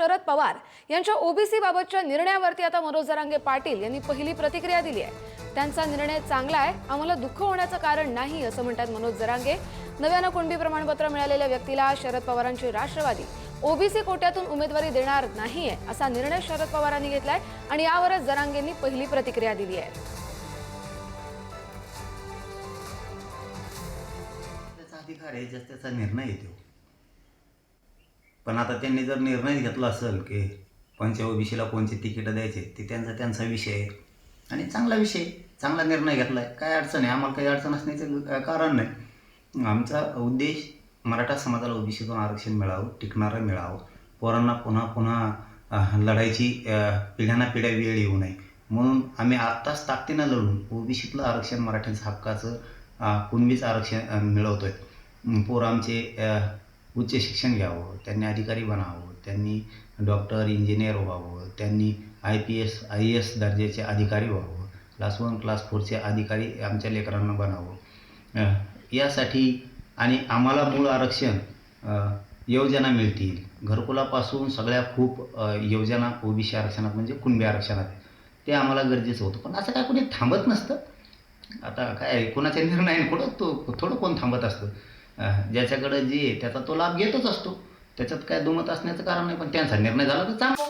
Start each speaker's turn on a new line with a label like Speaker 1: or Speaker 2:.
Speaker 1: शरद पवार यांच्या ओबीसी बाबतच्या निर्णयावरती आता मनोज जरांगे पाटील यांनी पहिली प्रतिक्रिया दिली आहे. त्यांचा निर्णय चांगला आहे आम्हाला दुःख होण्याचं कारण नाही असं म्हणतात मनोज जरांगे. नव्यानं कुणबी प्रमाणपत्र मिळालेल्या व्यक्तीला शरद पवारांची राष्ट्रवादी. ओबीसी कोट्यातून उमेदवारी देणार नाहीये असा निर्णय शरद पवारांनी घेतलाय आणि यावरच जरांगेंनी पहिली प्रतिक्रिया दिली आहे.
Speaker 2: अधिकार आहे ज्याचा त्याचा निर्णय येतो पण आता त्यांनी जर निर्णय घेतला असेल की कोणत्या ओबीसीला कोणचे तिकीटं द्यायचे ते त्यांचा त्यांचा विषय आहे. आणि चांगला विषय चांगला निर्णय घेतला आहे काय अडचण आहे? आम्हाला काही अडचण असण्याचं कारण नाही. आमचा उद्देश मराठा समाजाला ओबीसीतून आरक्षण मिळावं टिकणारं मिळावं. पोरांना पुन्हा पुन्हा लढायची पिढ्यांना पिढ्या वेळ येऊ नये. म्हणून आम्ही आत्ताच ताकदीनं लढून ओबीसीतलं आरक्षण मराठ्यांचं हक्काचं कुणबीचं आरक्षण मिळवतो आहे अं, पोरं आमचे उच्च शिक्षण घ्यावं त्यांनी अधिकारी बनावं त्यांनी डॉक्टर इंजिनियर व्हावं त्यांनी I P S I A S दर्जाचे अधिकारी व्हावं क्लास वन क्लास फोरचे अधिकारी आमच्या लेकरांना बनावं. यासाठी आणि आम्हाला मूळ आरक्षण योजना मिळतील. घरकुलापासून सगळ्या खूप अह, योजना ओबीसी आरक्षणात म्हणजे कुणबी आरक्षणात ते आम्हाला गरजेचं होतं. पण असं काय कोणी थांबत नसतं? आता काय कोणाच्या निर्णय थोडं तो थोडं कोण थांबत असतं? ज्याच्याकडे जे आहे त्याचा तो लाभ घेतच असतो. त्याच्यात काय दुमत असण्याचं कारण नाही पण त्यांचा निर्णय झाला तर चांगला.